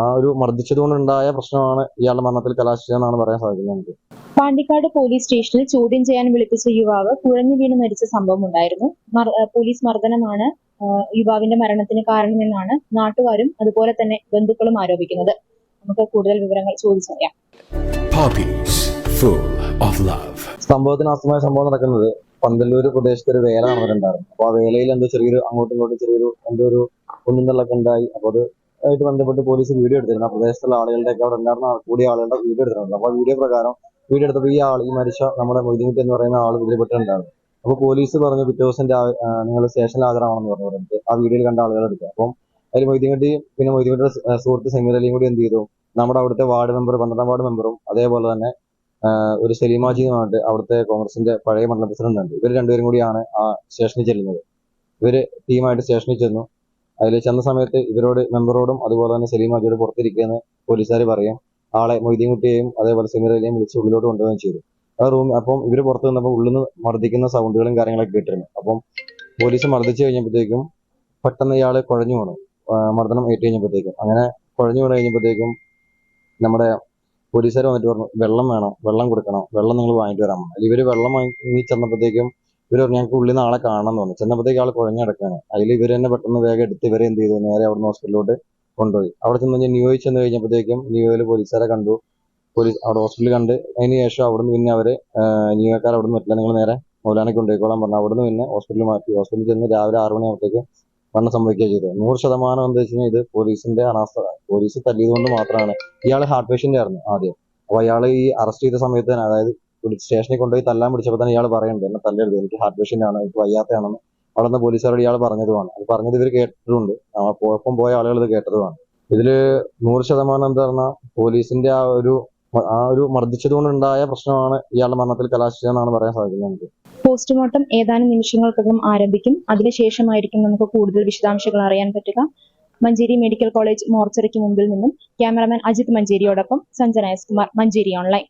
ആ ഒരു മർദ്ദിച്ചതുകൊണ്ടുണ്ടായ പ്രശ്നമാണ് ഇയാളുടെ മരണത്തിൽ കലാശിച്ചതെന്നാണ് പറയാൻ സാധിക്കുന്നത് നമുക്ക്. പാണ്ടിക്കാട് പോലീസ് സ്റ്റേഷനിൽ ചോദ്യം ചെയ്യാൻ വിളിപ്പിച്ച യുവാവ് കുഴഞ്ഞു വീണ് മരിച്ച സംഭവം ഉണ്ടായിരുന്നു. പോലീസ് മർദ്ദനമാണ് യുവാവിന്റെ മരണത്തിന് കാരണമെന്നാണ് നാട്ടുകാരും അതുപോലെ തന്നെ ബന്ധുക്കളും ആരോപിക്കുന്നത്. നമുക്ക് കൂടുതൽ വിവരങ്ങൾ ചോദിച്ചറിയാം. Puppies full of love. സംഭവത്തിന് ആസ്തമായ സംഭവം നടക്കുന്നത് പന്തല്ലൂർ പ്രദേശത്ത് ഒരു വേല നടന്നിട്ടുണ്ടായിരുന്നു അപ്പൊ ആ വേലയിൽ എന്തോ ചെറിയൊരു അങ്ങോട്ടും ഇങ്ങോട്ടും ചെറിയൊരു എന്തോ ഒരു കുന്നിന്തള്ളൊക്കെ ഉണ്ടായി. അപ്പൊ അത് ആയിട്ട് ബന്ധപ്പെട്ട് പോലീസ് വീഡിയോ എടുത്തിരുന്നു. ആ പ്രദേശത്തുള്ള ആളുകളുടെ ഒക്കെ അവിടെ ഉണ്ടായിരുന്ന കൂടിയ ആളുകളുടെ വീഡിയോ എടുത്തിട്ടുണ്ട്. അപ്പൊ വീഡിയോ പ്രകാരം വീഡിയോ എടുത്തപ്പോൾ ഈ ആൾ ഈ മരിച്ച നമ്മുടെ മൊയ്തീൻകുട്ടി എന്ന് പറയുന്ന ആൾ ഇതിൽപ്പെട്ടിട്ടുണ്ടായിരുന്നു. അപ്പൊ പോലീസ് പറഞ്ഞു പിറ്റേ ദിവസം നിങ്ങൾ സ്റ്റേഷനിൽ ഹാജരാണെന്ന് പറഞ്ഞു പറഞ്ഞിട്ട് ആ വീഡിയോയിൽ കണ്ട ആളുകൾ എടുക്കുക അപ്പം അതിൽ മൊയ്തീൻകുട്ടി പിന്നെ മൊയ്തീൻകുട്ടിയുടെ സുഹൃത്ത് സെമിനലിയും കൂടി എന്ത് ചെയ്തു? നമ്മുടെ അവിടുത്തെ വാർഡ് മെമ്പർ പന്ത്രണ്ടാം വാർഡ് മെമ്പറും അതേപോലെ തന്നെ ഒരു സലീമാജി എന്ന് പറഞ്ഞിട്ട് അവിടുത്തെ കോൺഗ്രസിന്റെ പഴയ മണ്ഡലം പ്രസിഡന്റ് ഉണ്ട്. ഇവർ രണ്ടുപേരും കൂടിയാണ് ആ സ്റ്റേഷനിൽ ചെല്ലുന്നത്. ഇവർ ടീമായിട്ട് സ്റ്റേഷനിൽ ചെന്നു. അതിൽ ചെന്ന സമയത്ത് ഇവരോട് മെമ്പറോടും അതുപോലെ തന്നെ സലീം അജിയോട് പുറത്തിരിക്കുന്ന പോലീസുകാർ പറയും. ആളെ മൊയ്തീൻകുട്ടിയെയും അതേപോലെ സമീർ അലിയെയും വിളിച്ച് ഉള്ളിലോട്ട് കൊണ്ടുപോവുകയും ചെയ്തു. ആ റൂം അപ്പം ഇവർ പുറത്ത് നിന്നപ്പോൾ ഉള്ളിൽ നിന്ന് മർദ്ദിക്കുന്ന സൗണ്ടുകളും കാര്യങ്ങളൊക്കെ കേട്ടിരുന്നു. അപ്പം പോലീസ് മർദ്ദിച്ചു കഴിഞ്ഞപ്പോഴത്തേക്കും പെട്ടെന്ന് ഇയാൾ കുഴഞ്ഞു വീണു. മർദ്ദനം ഏറ്റു കഴിഞ്ഞപ്പോഴത്തേക്കും. അങ്ങനെ കുഴഞ്ഞു വീണ് കഴിഞ്ഞപ്പോഴത്തേക്കും നമ്മുടെ പോലീസുകാർ വന്നിട്ട് പറഞ്ഞു വെള്ളം വേണം വെള്ളം കൊടുക്കണം വെള്ളം നിങ്ങൾ വാങ്ങിട്ട് വരാമോ ഇവർ വെള്ളം വാങ്ങി ചെന്നപ്പോഴത്തേക്കും ഇവർ പറഞ്ഞു ഞങ്ങൾക്ക് ഉള്ളിൽ നാളെ കാണണം എന്ന് പറഞ്ഞു. ചെന്നപ്പോഴത്തേക്ക് ആൾ കുഴഞ്ഞു കിടക്കാണ് അതിൽ ഇവർ തന്നെ പെട്ടെന്ന് വേഗം എടുത്ത് ഇവരെ എന്ത് ചെയ്തു? നേരെ അവിടുന്ന് ഹോസ്പിറ്റലിലോട്ട് കൊണ്ടുപോയി. അവിടെ ചെന്ന് കഴിഞ്ഞാൽ ന്യൂയോയിൽ ചെന്ന് കഴിഞ്ഞപ്പോഴത്തേക്കും ന്യൂയോയിൽ പോലീസുകാരെ കണ്ടു. പോലീസ് അവിടെ ഹോസ്പിറ്റലിൽ കണ്ട്. അതിന് ശേഷം അവിടുന്ന് പിന്നെ അവരെ ന്യൂയോർക്കാർ അവിടുന്ന് പറ്റില്ല. നിങ്ങൾ നേരെ മൗലാനയ്ക്ക് കൊണ്ടുപോയിക്കോളാൻ പറഞ്ഞു. അവിടുന്ന് പിന്നെ ഹോസ്പിറ്റലിൽ മാറ്റി. ഹോസ്പിറ്റലിൽ ചെന്ന് രാവിലെ ആറ് മണിയാകുമ്പോഴത്തേക്ക് മരണം സംഭവിക്കുക ചെയ്തത് നൂറ് ശതമാനം എന്താ വെച്ച് കഴിഞ്ഞാൽ ഇത് പോലീസിന്റെ അനാസ്ഥ. പോലീസ് തല്ലിയത് കൊണ്ട് മാത്രമാണ്. ഇയാൾ ഹാർട്ട് പേഷ്യന്റ് ആയിരുന്നു ആദ്യം. അപ്പൊ അയാൾ ഈ അറസ്റ്റ് ചെയ്ത സമയത്ത് തന്നെ അതായത് സ്റ്റേഷനിൽ കൊണ്ടുപോയി തല്ലാൻ പിടിച്ചപ്പോൾ തന്നെ ഇയാൾ പറയുന്നുണ്ട് എന്നെ തല്ലരുത് എനിക്ക് ഹാർട്ട് പേഷ്യന്റ് ആണ് എനിക്ക് വയ്യാത്തയാണെന്ന്. അവിടെ നിന്ന് പോലീസുകാരോട് ഇയാൾ പറഞ്ഞതുമാണ്. അത് പറഞ്ഞത് ഇവർ കേട്ടിട്ടുണ്ട്. ഒപ്പം പോയ ആളുകൾ ഇത് കേട്ടതുമാണ്. ഇതിൽ നൂറ് ശതമാനം എന്താ പറഞ്ഞാൽ പോലീസിന്റെ ആ ഒരു ആ ഒരു മർദ്ദിച്ചതുകൊണ്ടുണ്ടായ പ്രശ്നമാണ് ഇയാളുടെ മരണത്തിൽ കലാശിച്ചതെന്നാണ് പറയാൻ സാധിക്കുന്നത് നമുക്ക്. പോസ്റ്റ്മോർട്ടം ഏതാനും നിമിഷങ്ങൾക്കകം ആരംഭിക്കും. അതിനുശേഷമായിരിക്കും നമുക്ക് കൂടുതൽ വിശദാംശങ്ങൾ അറിയാൻ പറ്റുക. മഞ്ചേരി മെഡിക്കൽ കോളേജ് മോർച്ചറിക്ക് മുമ്പിൽ നിന്നും ക്യാമറമാൻ അജിത് മഞ്ചേരിയോടൊപ്പം സഞ്ജന എസ് കുമാർ മഞ്ചേരി ഓൺലൈൻ.